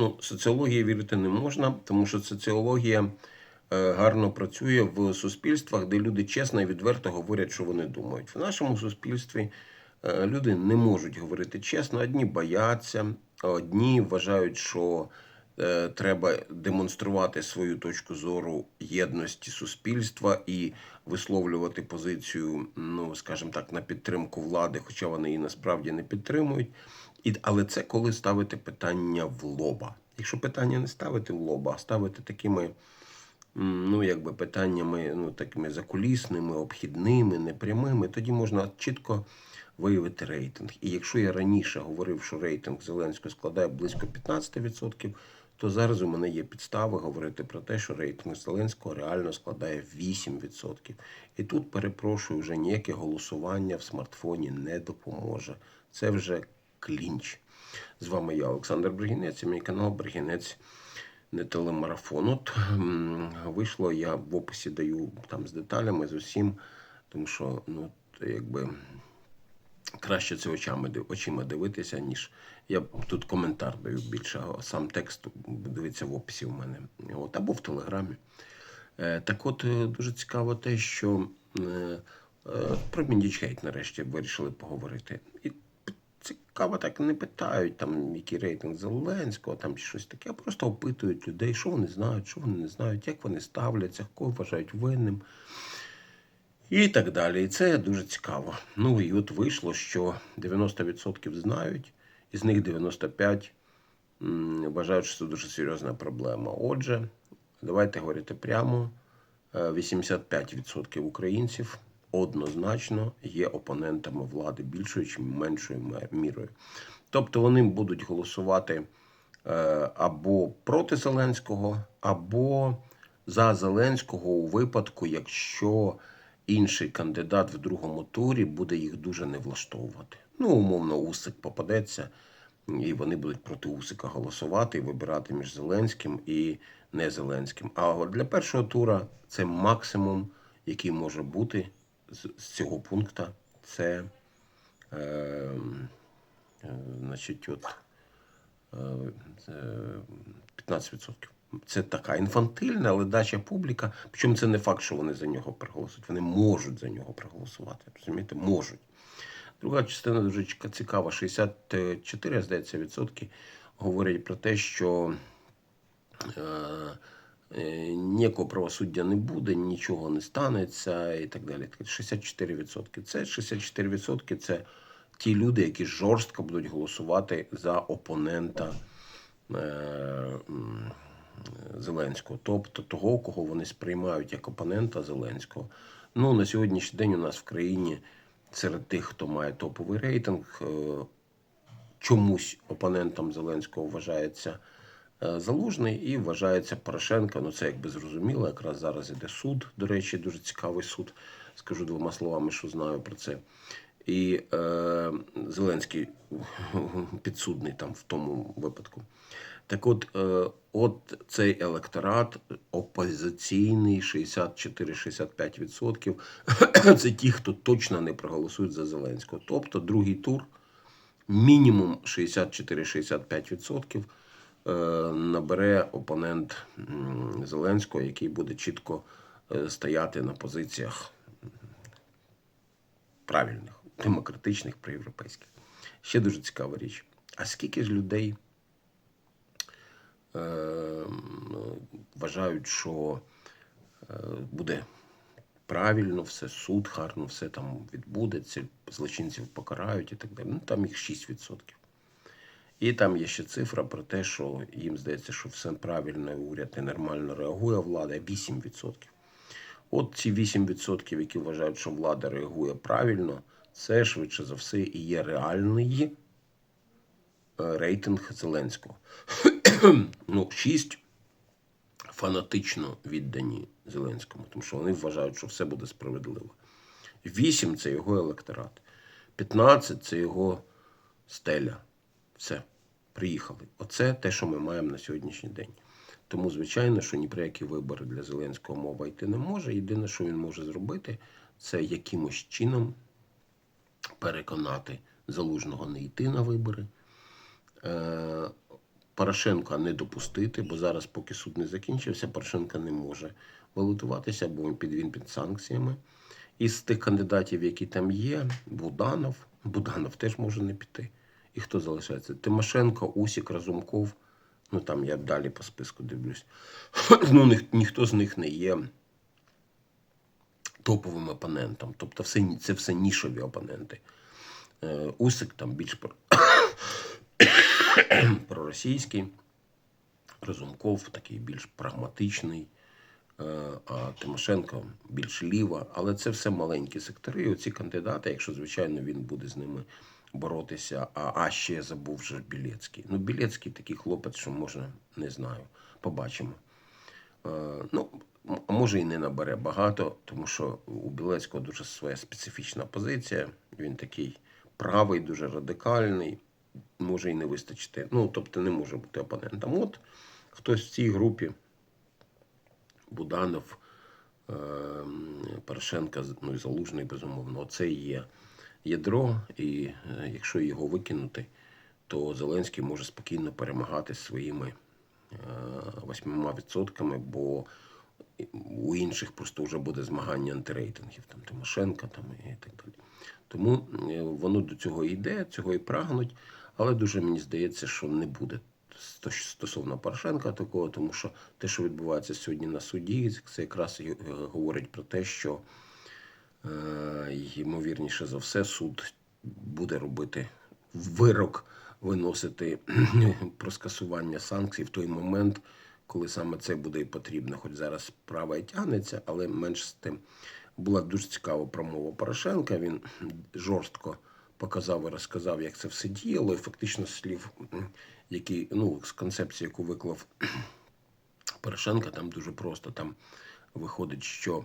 Ну, соціології вірити не можна, тому що соціологія е, гарно працює в суспільствах, де люди чесно і відверто говорять, що вони думають. В нашому суспільстві е, люди не можуть говорити чесно, одні бояться, одні вважають, що треба демонструвати свою точку зору єдності суспільства і висловлювати позицію, ну скажімо так, на підтримку влади, хоча вони її насправді не підтримують. І, але це коли ставити питання в лоба. Якщо питання не ставити в лоба, а ставити такими, ну якби питаннями, ну такими закулісними, обхідними, непрямими, тоді можна чітко виявити рейтинг. І якщо я раніше говорив, що рейтинг Зеленського складає близько 15%, то зараз у мене є підстави говорити про те, що рейтинг Зеленського реально складає 8%. І тут, перепрошую, вже ніяке голосування в смартфоні не допоможе. Це вже клінч. З вами я, Олександр Бригінець, і мій канал Бригінець не телемарафон. От вийшло, я в описі даю там з деталями, з усім, тому що ну, якби краще це очами, очима дивитися, ніж я тут коментар даю більше, а сам текст дивиться в описі у мене. От, або в Телеграмі. Е, Так от е, дуже цікаво те, що е, про Міндічгейт нарешті вирішили поговорити. І цікаво, так не питають, там, який рейтинг Зеленського, там чи щось таке, а просто опитують людей, що вони знають, що вони не знають, як вони ставляться, кого вважають винним. І так далі. І це дуже цікаво. Ну і от вийшло, що 90% знають, із них 95% м, вважають, що це дуже серйозна проблема. Отже, давайте говорити прямо: е, 85% українців однозначно є опонентами влади більшою чи меншою мірою. Тобто вони будуть голосувати е, або проти Зеленського, або за Зеленського у випадку, якщо інший кандидат в другому турі буде їх дуже не влаштовувати. Ну, умовно, Усик попадеться, і вони будуть проти Усика голосувати і вибирати між Зеленським і не Зеленським. А для першого тура це максимум, який може бути з, цього пункту. Це е, е, значить, от, е, 15%. Це така інфантильна, але дача публіка. Причому це не факт, що вони за нього проголосують. Вони можуть за нього проголосувати. Розумієте, можуть. Друга частина дуже цікава. 64, здається, відсотки говорять про те, що е, е, ніякого правосуддя не буде, нічого не станеться і так далі. 64%. Це 64% це ті люди, які жорстко будуть голосувати за опонента. е, Зеленського, тобто того, кого вони сприймають як опонента Зеленського. Ну, на сьогоднішній день у нас в країні серед тих, хто має топовий рейтинг, е, чомусь опонентом Зеленського вважається е, Залужний і вважається Порошенко. Ну, це якби зрозуміло. Якраз зараз іде суд. До речі, дуже цікавий суд. Скажу двома словами, що знаю про це. І е, Зеленський підсудний там в тому випадку. Так от, е, от цей електорат опозиційний 64-65%. Це ті, хто точно не проголосують за Зеленського. Тобто другий тур мінімум 64-65% е, набере опонент Зеленського, який буде чітко е, стояти на позиціях правильних, демократичних, проєвропейських. Ще дуже цікава річ. А скільки ж людей вважають, що е, буде правильно, все суд, гарно, все там відбудеться, злочинців покарають і так далі. Ну там їх 6%. І там є ще цифра про те, що їм здається, що все правильно, уряд і нормально реагує, влада 8%. От ці 8%, які вважають, що влада реагує правильно, це швидше за все і є реальний е, рейтинг Зеленського. ну, 6 фанатично віддані Зеленському, тому що вони вважають, що все буде справедливо. 8 це його електорат. 15 це його стеля. Все, приїхали. Оце те, що ми маємо на сьогоднішній день. Тому, звичайно, що ні про які вибори для Зеленського мова йти не може. Єдине, що він може зробити, це якимось чином переконати залужного не йти на вибори. Порошенка не допустити, бо зараз, поки суд не закінчився, Порошенко не може балотуватися, бо він під він під санкціями. Із тих кандидатів, які там є, Буданов, Буданов теж може не піти. І хто залишається? Тимошенко, Усік, Разумков. Ну там я далі по списку дивлюсь. ну, ніх, ніхто з них не є топовим опонентом. Тобто це все нішові опоненти. Е, Усик там більш. проросійський, Разумков такий більш прагматичний, е, а Тимошенко більш ліва. Але це все маленькі сектори. І оці кандидати, якщо, звичайно, він буде з ними боротися. А, а ще забув вже Білецький. Ну, Білецький такий хлопець, що можна, не знаю. Побачимо. Е, Ну, може і не набере багато, тому що у Білецького дуже своя специфічна позиція. Він такий правий, дуже радикальний, може і не вистачити. Ну, тобто не може бути опонентом. От хтось в цій групі Буданов, е, Порошенка, ну і Залужний, безумовно, це є ядро, і е, якщо його викинути, то Зеленський може спокійно перемагати своїми е, восьмима відсотками, бо у інших просто вже буде змагання антирейтингів, там Тимошенка там, і так далі. Тому е, воно до цього йде, цього і прагнуть, але дуже мені здається, що не буде стосовно Порошенка такого, тому що те, що відбувається сьогодні на суді, це якраз е, говорить про те, що е, ймовірніше за все суд буде робити вирок, виносити про скасування санкцій в той момент, коли саме це буде і потрібно. Хоч зараз справа і тягнеться, але менш з тим. Була дуже цікава промова Порошенка. Він жорстко показав і розказав, як це все діяло, і фактично слів, які, ну, з концепції, яку виклав Порошенка, там дуже просто там виходить, що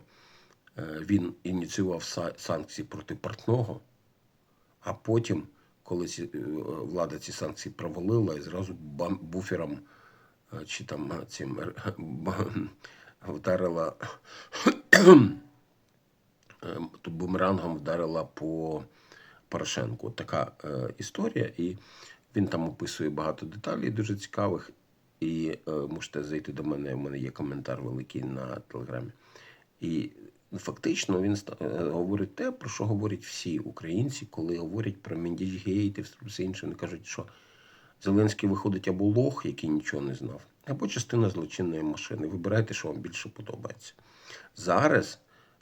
е, він ініціював санкції проти портного, а потім, коли ці, е, влада ці санкції провалила, і зразу буфером е, чи там цим вдарила бумерангом вдарила по Порошенку. Така е, історія, і він там описує багато деталей дуже цікавих. І е, можете зайти до мене. У мене є коментар великий на телеграмі. І ну, фактично він е, говорить те, про що говорять всі українці, коли говорять про Мендіжгейт і все інше. Вони кажуть, що Зеленський виходить або лох, який нічого не знав, або частина злочинної машини. Вибирайте, що вам більше подобається. Зараз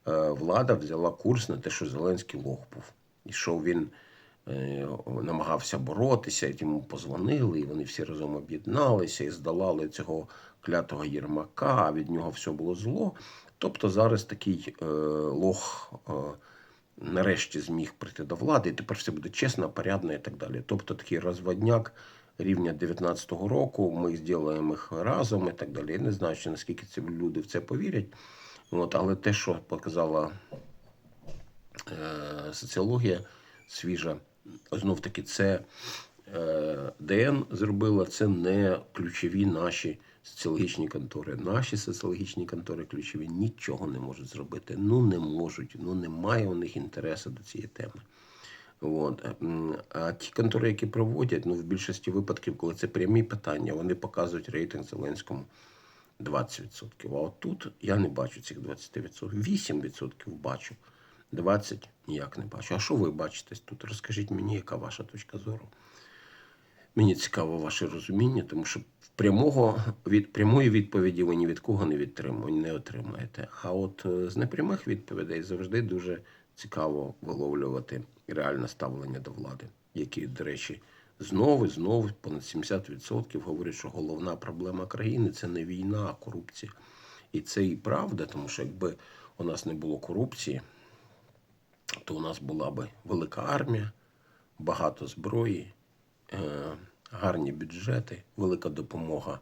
е, влада взяла курс на те, що Зеленський лох був. І що він е, намагався боротися, і йому позвонили, і вони всі разом об'єдналися і здолали цього клятого Єрмака, а від нього все було зло. Тобто зараз такий е, лох е, нарешті зміг прийти до влади, і тепер все буде чесно, порядно і так далі. Тобто такий розводняк рівня 19-го року, ми зробимо їх разом і так далі. Я не знаю, ще наскільки ці люди в це повірять. От, але те, що показала соціологія свіжа, знов таки, це е, ДН зробила, це не ключові наші соціологічні контори. Наші соціологічні контори ключові нічого не можуть зробити. Ну не можуть, ну немає у них інтересу до цієї теми. От. А ті контори, які проводять, ну в більшості випадків, коли це прямі питання, вони показують рейтинг Зеленському 20%. А от тут я не бачу цих 20%. 8% бачу. 20 ніяк не бачу. А що ви бачите тут? Розкажіть мені, яка ваша точка зору. Мені цікаво ваше розуміння, тому що прямого від прямої відповіді ви ні від кого не відтримуєте, не отримаєте. А от е, з непрямих відповідей завжди дуже цікаво виловлювати реальне ставлення до влади, які, до речі, знову і знову понад 70% говорять, що головна проблема країни це не війна, а корупція. І це і правда, тому що якби у нас не було корупції, то у нас була би велика армія, багато зброї, е, гарні бюджети, велика допомога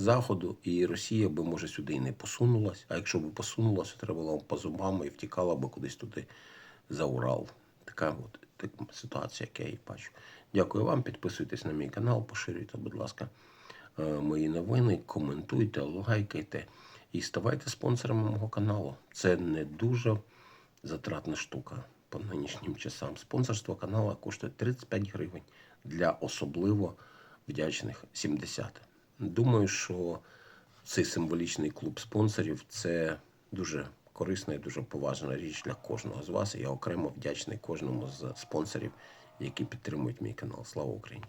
Заходу, і Росія би, може, сюди і не посунулась. А якщо б посунулася, треба було б по зубам і втікала б кудись туди за Урал. Така от така ситуація, як я її бачу. Дякую вам. Підписуйтесь на мій канал, поширюйте, будь ласка, е, мої новини, коментуйте, лайкайте і ставайте спонсорами мого каналу. Це не дуже затратна штука по нинішнім часам. Спонсорство каналу коштує 35 гривень для особливо вдячних 70. Думаю, що цей символічний клуб спонсорів це дуже корисна і дуже поважна річ для кожного з вас. Я окремо вдячний кожному з спонсорів, які підтримують мій канал. Слава Україні!